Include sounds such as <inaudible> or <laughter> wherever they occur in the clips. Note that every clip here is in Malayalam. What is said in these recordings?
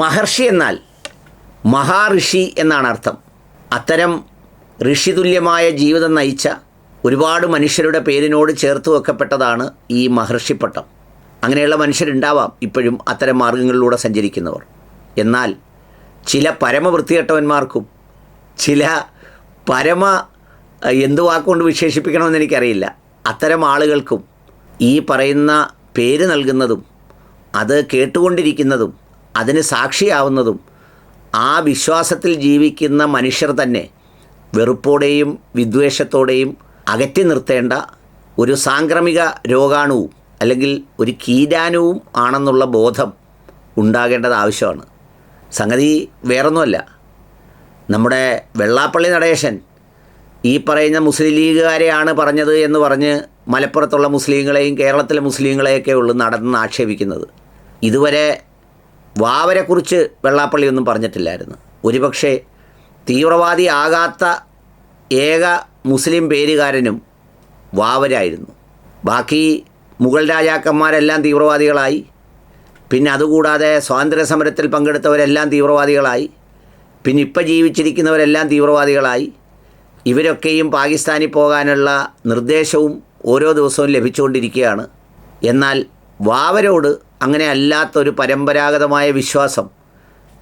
മഹർഷി എന്നാൽ മഹാഋഷി എന്നാണ് അർത്ഥം. അത്തരം ഋഷിതുല്യമായ ജീവിതം നയിച്ച ഒരുപാട് മനുഷ്യരുടെ പേരിനോട് ചേർത്ത് വെക്കപ്പെട്ടതാണ് ഈ മഹർഷിപ്പട്ടം അങ്ങനെയുള്ള മനുഷ്യരുണ്ടാവാം ഇപ്പോഴും അത്തരം മാർഗങ്ങളിലൂടെ സഞ്ചരിക്കുന്നവർ. എന്നാൽ ചില പരമവൃത്തികെട്ടവന്മാർക്കും ചില പരമ എന്ത് വാക്കുകൊണ്ട് വിശേഷിപ്പിക്കണമെന്ന് എനിക്കറിയില്ല. അത്തരം ആളുകൾക്കും ഈ പറയുന്ന പേര് നൽകുന്നതും അത് കേട്ടുകൊണ്ടിരിക്കുന്നതും അതിന് സാക്ഷിയാവുന്നതും ആ വിശ്വാസത്തിൽ ജീവിക്കുന്ന മനുഷ്യർ തന്നെ വെറുപ്പോടെയും വിദ്വേഷത്തോടെയും അകറ്റി നിർത്തേണ്ട ഒരു സാംക്രമിക രോഗാണുവും അല്ലെങ്കിൽ ഒരു കീരാനുവും ആണെന്നുള്ള ബോധം ഉണ്ടാകേണ്ടത് ആവശ്യമാണ്. സംഗതി വേറൊന്നുമല്ല. നമ്മുടെ വെള്ളാപ്പള്ളി നടേശൻ ഈ പറയുന്ന മുസ്ലിം ലീഗുകാരെയാണ് പറഞ്ഞത് എന്ന് പറഞ്ഞ് മലപ്പുറത്തുള്ള മുസ്ലിങ്ങളെയും കേരളത്തിലെ മുസ്ലിങ്ങളെയൊക്കെ ഉള്ളു നടന്ന് ആക്ഷേപിക്കുന്നത്. ഇതുവരെ വാവരെക്കുറിച്ച് വെള്ളാപ്പള്ളി ഒന്നും പറഞ്ഞിട്ടില്ലായിരുന്നു. ഒരുപക്ഷെ തീവ്രവാദി ആകാത്ത ഏക മുസ്ലിം പേരുകാരനും വാവരായിരുന്നു. ബാക്കി മുഗൾ രാജാക്കന്മാരെല്ലാം തീവ്രവാദികളായി. പിന്നെ അതുകൂടാതെ സ്വാതന്ത്ര്യ സമരത്തിൽ പങ്കെടുത്തവരെല്ലാം തീവ്രവാദികളായി. പിന്നെ ഇപ്പം ജീവിച്ചിരിക്കുന്നവരെല്ലാം തീവ്രവാദികളായി. ഇവരൊക്കെയും പാകിസ്ഥാനിൽ പോകാനുള്ള നിർദ്ദേശവും ഓരോ ദിവസവും ലഭിച്ചുകൊണ്ടിരിക്കുകയാണ്. എന്നാൽ വാവരോട് അങ്ങനെ അല്ലാത്തൊരു പരമ്പരാഗതമായ വിശ്വാസം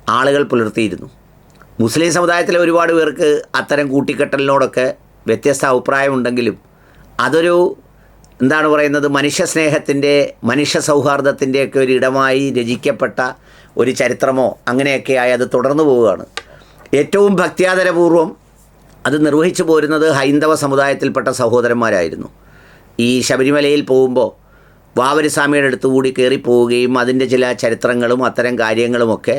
ആളുകൾ പുലർത്തിയിരുന്നു. മുസ്ലിം സമുദായത്തിലെ ഒരുപാട് പേർക്ക് അത്തരം കൂട്ടിക്കെട്ടലിനോടൊക്കെ വ്യത്യസ്ത അഭിപ്രായമുണ്ടെങ്കിലും അതൊരു എന്താണ് പറയുന്നത് മനുഷ്യ സ്നേഹത്തിന്റെ മനുഷ്യ സൗഹാർദ്ദത്തിന്റെയൊക്കെ ഒരു ഇടമായി രചിക്കപ്പെട്ട ഒരു ചരിത്രമോ അങ്ങനെയൊക്കെ ആയി അത് തുടർന്നു പോവുകയാണ്. ഏറ്റവും ഭക്ത്യാദരപൂർവം അത് നിർവഹിച്ചു പോരുന്നത് ഹൈന്ദവ സമുദായത്തിൽപ്പെട്ട സഹോദരന്മാരായിരുന്നു. ഈ ശബരിമലയിൽ പോകുമ്പോൾ വാവരിസ്വാമിയുടെ അടുത്തുകൂടി കയറി പോവുകയും അതിന്റെ ചില ചരിത്രങ്ങളും അത്തരം കാര്യങ്ങളുമൊക്കെ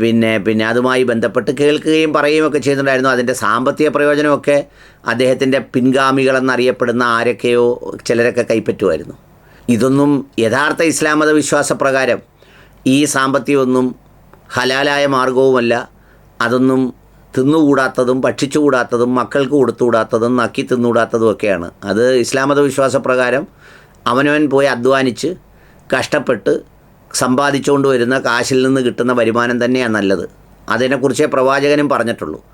പിന്നെ പിന്നെ അതുമായി ബന്ധപ്പെട്ട് കേൾക്കുകയും പറയുകയും ഒക്കെ ചെയ്യുന്നുണ്ടായിരുന്നു അതിന്റെ സാമ്പത്തിക പ്രയോജനമൊക്കെ അദ്ദേഹത്തിന്റെ പിൻഗാമികളെന്നറിയപ്പെടുന്ന ആരൊക്കെയോ ചിലരൊക്കെ കൈപ്പറ്റുമായിരുന്നു. ഇതൊന്നും യഥാർത്ഥ ഇസ്ലാം മത വിശ്വാസപ്രകാരം ഈ സാമ്പത്തികമൊന്നും ഹലാലായ മാർഗവുമല്ല അതൊന്നും തിന്നുകൂടാത്തതും ഭക്ഷിച്ചുകൂടാത്തതും മക്കൾക്ക് കൊടുത്തുകൂടാത്തതും നക്കി തിന്നുകൂടാത്തതും ഒക്കെയാണ്. അത് ഇസ്ലാം മത വിശ്വാസപ്രകാരം അവനവൻ പോയി അധ്വാനിച്ച് കഷ്ടപ്പെട്ട് സമ്പാദിച്ചുകൊണ്ട് വരുന്ന കാശിൽ നിന്ന് കിട്ടുന്ന വരുമാനം തന്നെയാണ് നല്ലത്. അതിനെക്കുറിച്ചേ പ്രവാചകനും പറഞ്ഞിട്ടുള്ളൂ.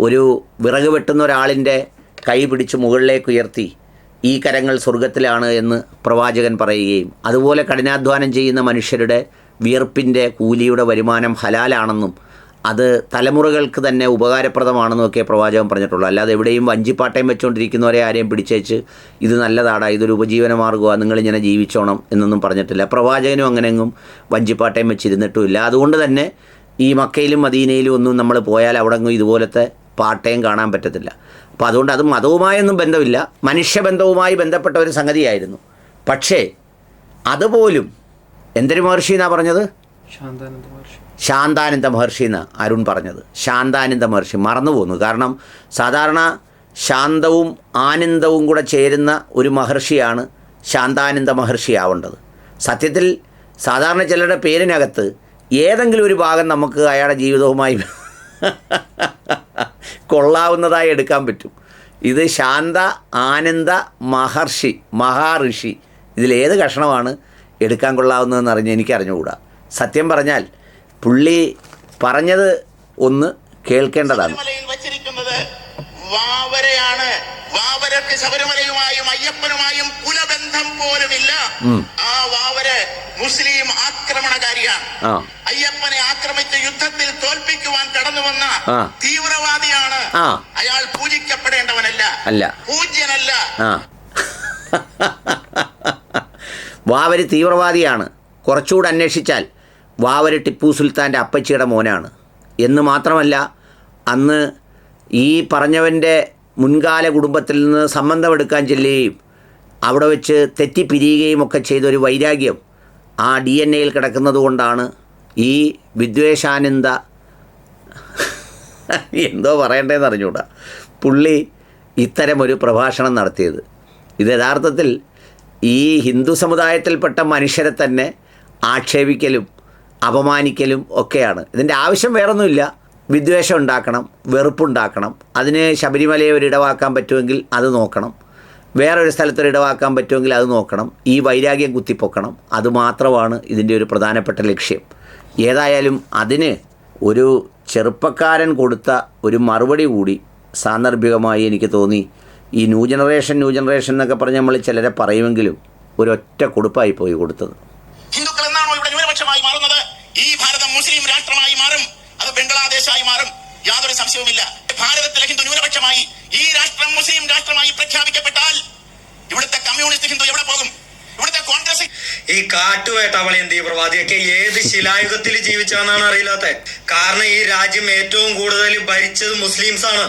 ഒരു വിറക് വെട്ടുന്ന ഒരാളിന്റെ കൈ പിടിച്ച് മുകളിലേക്ക് ഉയർത്തി ഈ കരങ്ങൾ സ്വർഗത്തിലാണ് എന്ന് പ്രവാചകൻ പറയുകയും അതുപോലെ കഠിനാധ്വാനം ചെയ്യുന്ന മനുഷ്യരുടെ വിയർപ്പിന്റെ കൂലിയുടെ വരുമാനം ഹലാലാണെന്നും അത് തലമുറകൾക്ക് തന്നെ ഉപകാരപ്രദമാണെന്നൊക്കെ പ്രവാചകം പ്രവാചകൻ പറഞ്ഞിട്ടുള്ളൂ. അല്ലാതെ എവിടെയും വഞ്ചിപ്പാട്ടയും വെച്ചുകൊണ്ടിരിക്കുന്നവരെ ആരെയും പിടിച്ചേച്ച് ഇത് നല്ലതാടാ ഇതൊരു ഉപജീവന മാർഗമാണ് നിങ്ങളിങ്ങനെ ജീവിച്ചോണം എന്നൊന്നും പറഞ്ഞിട്ടില്ല. പ്രവാചകനും അങ്ങനെയെങ്ങും വഞ്ചിപ്പാട്ടയും വെച്ചിരുന്നിട്ടുമില്ല. അതുകൊണ്ട് തന്നെ ഈ മക്കയിലും മദീനയിലും ഒന്നും നമ്മൾ പോയാൽ അവിടെ ഇതുപോലത്തെ പാട്ടയും കാണാൻ പറ്റത്തില്ല. അപ്പോൾ അതുകൊണ്ട് അത് മതവുമായൊന്നും ബന്ധമില്ല. മനുഷ്യബന്ധവുമായി ബന്ധപ്പെട്ട ഒരു സംഗതിയായിരുന്നു. പക്ഷേ അതുപോലും എന്തൊരു മഹർഷി എന്നാണ് പറഞ്ഞത്? ശാന്താനന്ദ മഹർഷി. എന്ന് അരുൺ പറഞ്ഞത്. ശാന്താനന്ദ മഹർഷി മറന്നു പോകുന്നു കാരണം സാധാരണ ശാന്തവും ആനന്ദവും കൂടെ ചേരുന്ന ഒരു മഹർഷിയാണ് ശാന്താനന്ദ മഹർഷി ആവേണ്ടത്. സത്യത്തിൽ സാധാരണ ചിലരുടെ പേരിനകത്ത് ഏതെങ്കിലും ഒരു ഭാഗം നമുക്ക് അയാളുടെ ജീവിതവുമായി <laughs> കൊള്ളാവുന്നതായി എടുക്കാൻ പറ്റും. ഇത് ശാന്ത ആനന്ദ മഹർഷി മഹാഋഷി ഇതിലേത് കഷണമാണ് എടുക്കാൻ കൊള്ളാവുന്നതെന്ന് അറിഞ്ഞ് എനിക്ക് അറിഞ്ഞുകൂടാ സത്യം പറഞ്ഞാൽ പുള്ളി പറഞ്ഞത് ഒന്ന് കേൾക്കേണ്ടതാണ്. വാവരയാണ്. വാവരക്ക് ശബരിമലയുമായും അയ്യപ്പനുമായും കുലബന്ധം പോലുമില്ല. ആ വാവര മുസ്ലിം ആക്രമണകാരിയാണ്. അയ്യപ്പനെ ആക്രമിച്ച യുദ്ധത്തിൽ തോൽപ്പിക്കുവാൻ കടന്നു വന്ന തീവ്രവാദിയാണ് അയാൾ പൂജിക്കപ്പെടേണ്ടവനല്ല. അല്ല. പൂജ്യനല്ല. <laughs> വാവര് തീവ്രവാദിയാണ്. കുറച്ചുകൂടെ അന്വേഷിച്ചാൽ വാവര് ടിപ്പു സുൽത്താന്റെ അപ്പച്ചിയുടെ മോനാണ്. എന്ന് മാത്രമല്ല അന്ന് ഈ പറഞ്ഞവന്റെ മുൻകാല കുടുംബത്തിൽ നിന്ന് സംബന്ധമെടുക്കാൻ ചെല്ലുകയും അവിടെ വെച്ച് തെറ്റിപ്പിരിയുകയും ഒക്കെ ചെയ്തൊരു വൈരാഗ്യം ആ ഡി എൻ എയിൽ കിടക്കുന്നത് കൊണ്ടാണ് ഈ വിദ്വേഷാനന്ദ. എന്തോ പറയണ്ടേന്ന് അറിഞ്ഞൂടാ. പുള്ളി ഇത്തരമൊരു പ്രഭാഷണം നടത്തിയത്. ഇത് യഥാർത്ഥത്തിൽ ഈ ഹിന്ദു സമുദായത്തിൽപ്പെട്ട മനുഷ്യരെ തന്നെ ആക്ഷേപിക്കലും അപമാനിക്കലും ഒക്കെയാണ്. ഇതിന്റെ ആവശ്യം വേറൊന്നുമില്ല. വിദ്വേഷം ഉണ്ടാക്കണം വെറുപ്പുണ്ടാക്കണം. അതിന് ശബരിമലയെ ഒരു ഇടവാക്കാൻ പറ്റുമെങ്കിൽ അത് നോക്കണം. വേറൊരു സ്ഥലത്തൊരു ഇടവാക്കാൻ പറ്റുമെങ്കിൽ അത് നോക്കണം. ഈ വൈരാഗ്യം കുത്തിപ്പൊക്കണം. അതുമാത്രമാണ് ഇതിന്റെ ഒരു പ്രധാനപ്പെട്ട ലക്ഷ്യം. ഏതായാലും അതിന് ഒരു ചെറുപ്പക്കാരൻ കൊടുത്ത ഒരു മറുപടി കൂടി സാന്ദർഭികമായി എനിക്ക് തോന്നി. ഈ ന്യൂ ജനറേഷൻ ന്യൂ ജനറേഷൻ എന്നൊക്കെ പറഞ്ഞ് നമ്മൾ ചിലരെ പറയുമെങ്കിലും ഒരൊറ്റ കൊടുപ്പായി പോയി കൊടുത്തത്. ഹിന്ദുക്കൾ എന്നാണോ ഇവിടെ ന്യൂനപക്ഷമായി മാറുന്നത് ഈ ഭാരതം മുസ്ലിം രാഷ്ട്രമായി മാറും അത് ബംഗ്ലാദേശായി മാറും. യാതൊരു സംശയവുമില്ല. ഭാരതത്തിലെ ഹിന്ദു ന്യൂനപക്ഷമായി ഈ രാഷ്ട്രം മുസ്ലിം രാഷ്ട്രമായി പ്രഖ്യാപിക്കപ്പെട്ടാൽ ഇവിടുത്തെ കമ്മ്യൂണിസ്റ്റ് ഹിന്ദു എവിടെ പോകും? ഇവിടുത്തെ കോൺഗ്രസ് ഈ കാട്ടുവേട്ടവളയും തീവ്രവാദിയൊക്കെ ഏത് ശിലായുഗത്തിൽ ജീവിച്ചാന്നാണ് അറിയില്ലാത്ത കാരണം ഈ രാജ്യം ഏറ്റവും കൂടുതൽ ഭരിച്ചത് മുസ്ലിംസ് ആണ്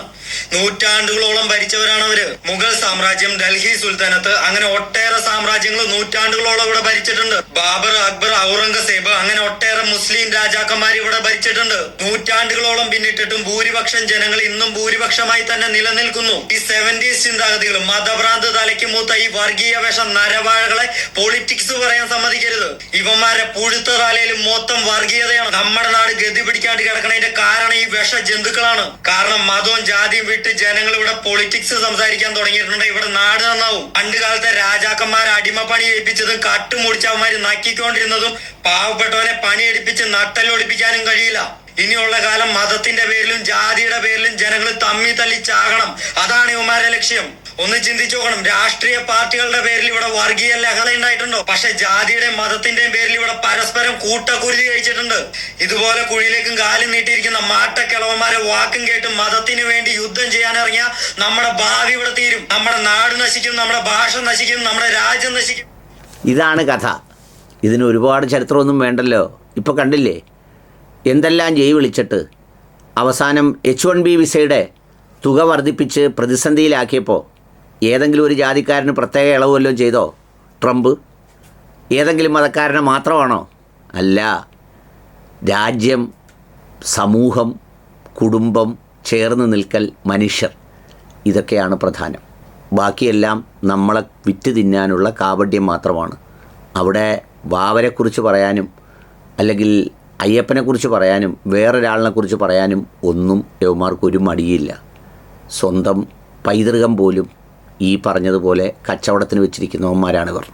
നൂറ്റാണ്ടുകളോളം ഭരിച്ചവരാണ് അവർ മുഗൾ സാമ്രാജ്യം ഡൽഹി സുൽത്താനത്ത് അങ്ങനെ ഒട്ടേറെ സാമ്രാജ്യങ്ങൾ നൂറ്റാണ്ടുകളോളം ഇവിടെ ഭരിച്ചിട്ടുണ്ട്. ബാബർ അക്ബർ ഔറംഗസേബ് അങ്ങനെ ഒട്ടേറെ മുസ്ലിം രാജാക്കന്മാർ ഇവിടെ ഭരിച്ചിട്ടുണ്ട്. നൂറ്റാണ്ടുകളോളം പിന്നിട്ടിട്ടും ഭൂരിപക്ഷം ജനങ്ങൾ ഇന്നും ഭൂരിപക്ഷമായി തന്നെ നിലനിൽക്കുന്നു. ഈ സെവന്റീസ് ചിന്താഗതികൾ മതഭ്രാന്ത് തലയ്ക്ക് മൂത്ത ഈ വർഗീയ വേഷം നരവാഴകളെ പൊളിറ്റിക്സ് പറയാൻ സമ്മതിക്കരുത്. ഇവന്മാരെ പുഴുത്ത തലയിൽ മൊത്തം വർഗീയതയാണ്. നമ്മുടെ നാട് ഗതി പിടിക്കാണ്ട് കിടക്കണതിന്റെ കാരണം വിഷ ജന്തുക്കളാണ്. കാരണം മതവും ജാതിയും വിട്ട് ജനങ്ങൾ ഇവിടെ പൊളിറ്റിക്സ് സംസാരിക്കാൻ തുടങ്ങിയിട്ടുണ്ട്. ഇവിടെ നാട് നന്നാവും. പണ്ട് കാലത്തെ രാജാക്കന്മാരെ അടിമപ്പണി ഏൽപ്പിച്ചതും കട്ടുമുടിച്ചവന്മാര് നക്കിക്കൊണ്ടിരുന്നതും പാവപ്പെട്ടവനെ പണിയെടുപ്പിച്ച് നട്ടലൊടിപ്പിക്കാനും കഴിയില്ല. ഇനിയുള്ള കാലം മതത്തിന്റെ പേരിലും ജാതിയുടെ പേരിലും ജനങ്ങൾ തമ്മി തല്ലി ചാകണം. അതാണ് ഇവന്മാരുടെ ലക്ഷ്യം. ഒന്ന് ചിന്തിച്ചു നോക്കണം. രാഷ്ട്രീയ പാർട്ടികളുടെ പേരിൽ ഇവിടെ വർഗീയ ലഹള ഉണ്ടായിട്ടുണ്ടോ? പക്ഷെ ജാതിയുടെയും മതത്തിന്റെയും പേരിൽ ഇവിടെ പരസ്പരം കൂട്ടക്കുരുതി കഴിച്ചിട്ടുണ്ട്. ഇതുപോലെ കുഴിയിലേക്കും കാലും നീട്ടിയിരിക്കുന്ന മാട്ടക്കിളവന്മാരെ വാക്കും കേട്ട് മതത്തിന് വേണ്ടി യുദ്ധം ചെയ്യാനിറങ്ങിയ നമ്മുടെ ഭാവി ഇവിടെ തീരും. നമ്മുടെ നാട് നശിക്കും നമ്മുടെ ഭാഷ നശിക്കും നമ്മുടെ രാജ്യം നശിക്കും. ഇതാണ് കഥ. ഇതിന് ഒരുപാട് ചരിത്രമൊന്നും വേണ്ടല്ലോ. ഇപ്പോൾ കണ്ടില്ലേ? എന്തെല്ലാം ജയ് വിളിച്ചിട്ട് അവസാനം എച്ച് വൺ ബി വിസയുടെ തുക വർദ്ധിപ്പിച്ച് പ്രതിസന്ധിയിലാക്കിയപ്പോൾ ഏതെങ്കിലും ഒരു ജാതിക്കാരന് പ്രത്യേക ഇളവ് വല്ലതും ചെയ്തോ? ട്രംപ്? ഏതെങ്കിലും മതക്കാരനെ മാത്രമാണോ? അല്ല. രാജ്യം സമൂഹം കുടുംബം ചേർന്ന് നിൽക്കൽ മനുഷ്യർ. ഇതൊക്കെയാണ് പ്രധാനം. ബാക്കിയെല്ലാം നമ്മളെ വിറ്റ് തിന്നാനുള്ള കാപഡ്യം മാത്രമാണ്. അവിടെ വാവരെക്കുറിച്ച് പറയാനും അല്ലെങ്കിൽ അയ്യപ്പനെക്കുറിച്ച് പറയാനും വേറൊരാളിനെക്കുറിച്ച് പറയാനും ഒന്നും യവന്മാർക്കൊരു മടിയില്ല. സ്വന്തം പൈതൃകം പോലും ഈ പറഞ്ഞതുപോലെ കച്ചവടത്തിന് വെച്ചിരിക്കുന്നവന്മാരാണിവർ.